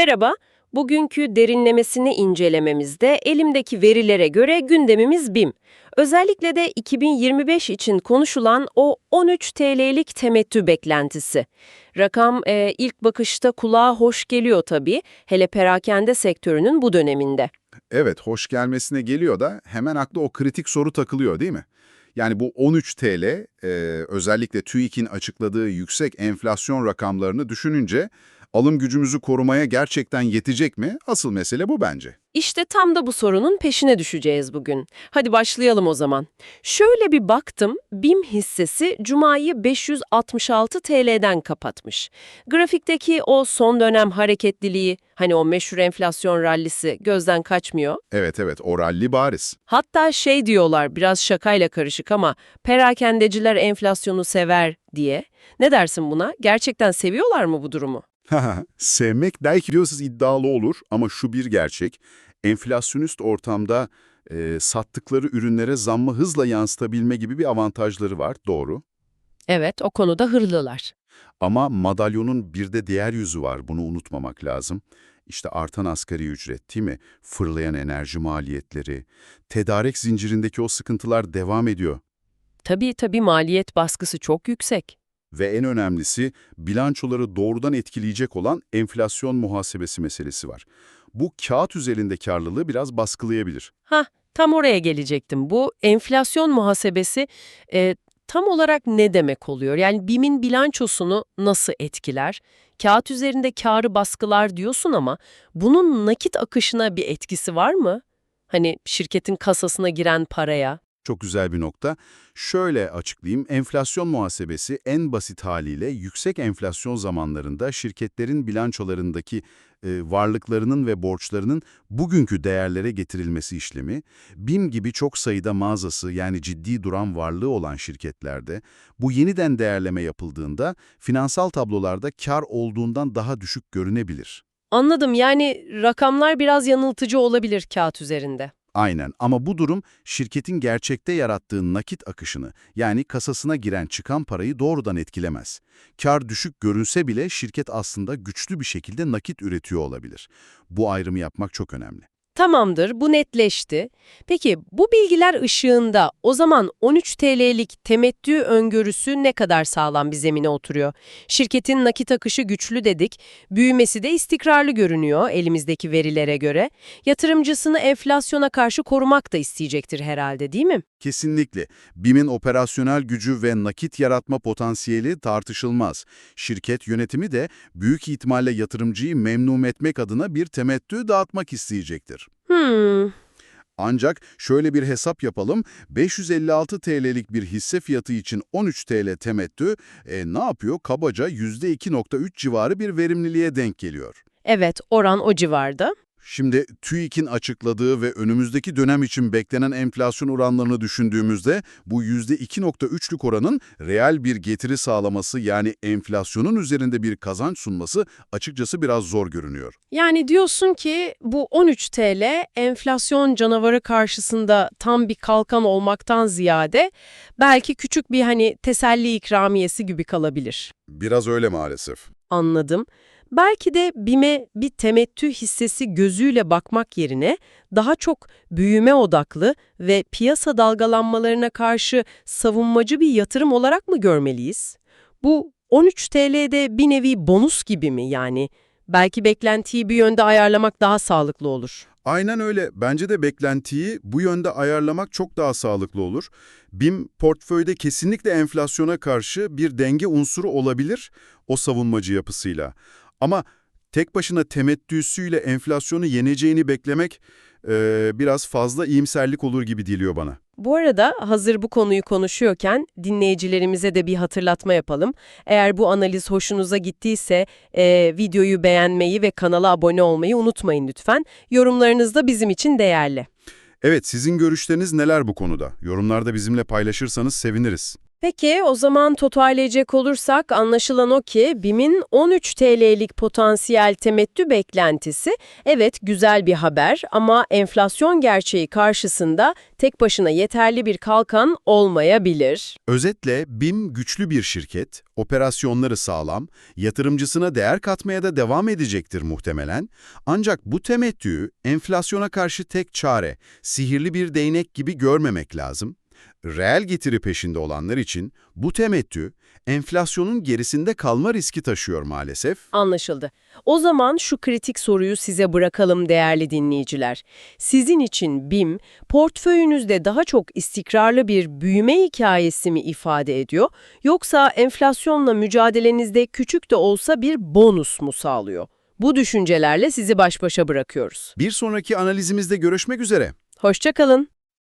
Merhaba, bugünkü derinlemesini incelememizde elimdeki verilere göre gündemimiz BİM. Özellikle de 2025 için konuşulan o 13 TL'lik temettü beklentisi. Rakam e, ilk bakışta kulağa hoş geliyor tabii, hele perakende sektörünün bu döneminde. Evet, hoş gelmesine geliyor da hemen akla o kritik soru takılıyor değil mi? Yani bu 13 TL, e, özellikle TÜİK'in açıkladığı yüksek enflasyon rakamlarını düşününce alım gücümüzü korumaya gerçekten yetecek mi? Asıl mesele bu bence. İşte tam da bu sorunun peşine düşeceğiz bugün. Hadi başlayalım o zaman. Şöyle bir baktım, BİM hissesi Cuma'yı 566 TL'den kapatmış. Grafikteki o son dönem hareketliliği, hani o meşhur enflasyon rallisi gözden kaçmıyor. Evet evet, o ralli bariz. Hatta şey diyorlar, biraz şakayla karışık ama perakendeciler enflasyonu sever diye. Ne dersin buna? Gerçekten seviyorlar mı bu durumu? Sevmek belki biliyorsunuz iddialı olur ama şu bir gerçek. Enflasyonist ortamda e, sattıkları ürünlere zammı hızla yansıtabilme gibi bir avantajları var, doğru. Evet, o konuda hırlılar. Ama madalyonun bir de diğer yüzü var, bunu unutmamak lazım. İşte artan asgari ücret değil mi? Fırlayan enerji maliyetleri, tedarik zincirindeki o sıkıntılar devam ediyor. Tabii tabii maliyet baskısı çok yüksek. Ve en önemlisi bilançoları doğrudan etkileyecek olan enflasyon muhasebesi meselesi var. Bu kağıt üzerinde karlılığı biraz baskılayabilir. Hah, tam oraya gelecektim. Bu enflasyon muhasebesi e, tam olarak ne demek oluyor? Yani BİM'in bilançosunu nasıl etkiler? Kağıt üzerinde karı baskılar diyorsun ama bunun nakit akışına bir etkisi var mı? Hani şirketin kasasına giren paraya. Çok güzel bir nokta. Şöyle açıklayayım, enflasyon muhasebesi en basit haliyle yüksek enflasyon zamanlarında şirketlerin bilançolarındaki e, varlıklarının ve borçlarının bugünkü değerlere getirilmesi işlemi, BİM gibi çok sayıda mağazası yani ciddi duran varlığı olan şirketlerde bu yeniden değerleme yapıldığında finansal tablolarda kar olduğundan daha düşük görünebilir. Anladım yani rakamlar biraz yanıltıcı olabilir kağıt üzerinde. Aynen ama bu durum şirketin gerçekte yarattığı nakit akışını yani kasasına giren çıkan parayı doğrudan etkilemez. Kar düşük görünse bile şirket aslında güçlü bir şekilde nakit üretiyor olabilir. Bu ayrımı yapmak çok önemli. Tamamdır, bu netleşti. Peki bu bilgiler ışığında o zaman 13 TL'lik temettü öngörüsü ne kadar sağlam bir zemine oturuyor? Şirketin nakit akışı güçlü dedik, büyümesi de istikrarlı görünüyor elimizdeki verilere göre. Yatırımcısını enflasyona karşı korumak da isteyecektir herhalde değil mi? Kesinlikle. BİM'in operasyonel gücü ve nakit yaratma potansiyeli tartışılmaz. Şirket yönetimi de büyük ihtimalle yatırımcıyı memnun etmek adına bir temettü dağıtmak isteyecektir. Hmm, Ancak şöyle bir hesap yapalım, 556 TL'lik bir hisse fiyatı için 13 TL temettü e, ne yapıyor? Kabaca %2.3 civarı bir verimliliğe denk geliyor. evet oran o civarda. Şimdi TÜİK'in açıkladığı ve önümüzdeki dönem için beklenen enflasyon oranlarını düşündüğümüzde bu %2.3'lük oranın reel bir getiri sağlaması yani enflasyonun üzerinde bir kazanç sunması açıkçası biraz zor görünüyor. Yani diyorsun ki bu 13 TL enflasyon canavarı karşısında tam bir kalkan olmaktan ziyade belki küçük bir hani teselli ikramiyesi gibi kalabilir. Biraz öyle maalesef. Anladım. Belki de BİM'e bir temettü hissesi gözüyle bakmak yerine daha çok büyüme odaklı ve piyasa dalgalanmalarına karşı savunmacı bir yatırım olarak mı görmeliyiz? Bu 13 TL'de bir nevi bonus gibi mi yani? Belki beklentiyi bir yönde ayarlamak daha sağlıklı olur. Aynen öyle. Bence de beklentiyi bu yönde ayarlamak çok daha sağlıklı olur. BİM portföyde kesinlikle enflasyona karşı bir denge unsuru olabilir o savunmacı yapısıyla. Ama tek başına temettüsüyle enflasyonu yeneceğini beklemek eee, biraz fazla iyimserlik olur gibi geliyor bana. Bu arada hazır bu konuyu konuşuyorken dinleyicilerimize de bir hatırlatma yapalım. Eğer bu analiz hoşunuza gittiyse e, videoyu beğenmeyi ve kanala abone olmayı unutmayın lütfen. Yorumlarınız da bizim için değerli. Evet, sizin görüşleriniz neler bu konuda? Yorumlarda bizimle paylaşırsanız seviniriz. Peki o zaman toparlayacak olursak anlaşılan o ki BİM'in 13 TL'lik potansiyel temettü beklentisi evet güzel bir haber ama enflasyon gerçeği karşısında tek başına yeterli bir kalkan olmayabilir. Özetle BİM güçlü bir şirket, operasyonları sağlam, yatırımcısına değer katmaya da devam edecektir muhtemelen. Ancak bu temettüyü enflasyona karşı tek çare, sihirli bir değnek gibi görmemek lazım. Reel getiri peşinde olanlar için bu temettü enflasyonun gerisinde kalma riski taşıyor maalesef. Anlaşıldı. O zaman şu kritik soruyu size bırakalım değerli dinleyiciler. Sizin için BİM, portföyünüzde daha çok istikrarlı bir büyüme hikayesi mi ifade ediyor, yoksa enflasyonla mücadelenizde küçük de olsa bir bonus mu sağlıyor? Bu düşüncelerle sizi baş başa bırakıyoruz. Bir sonraki analizimizde görüşmek üzere. Hoşça kalın.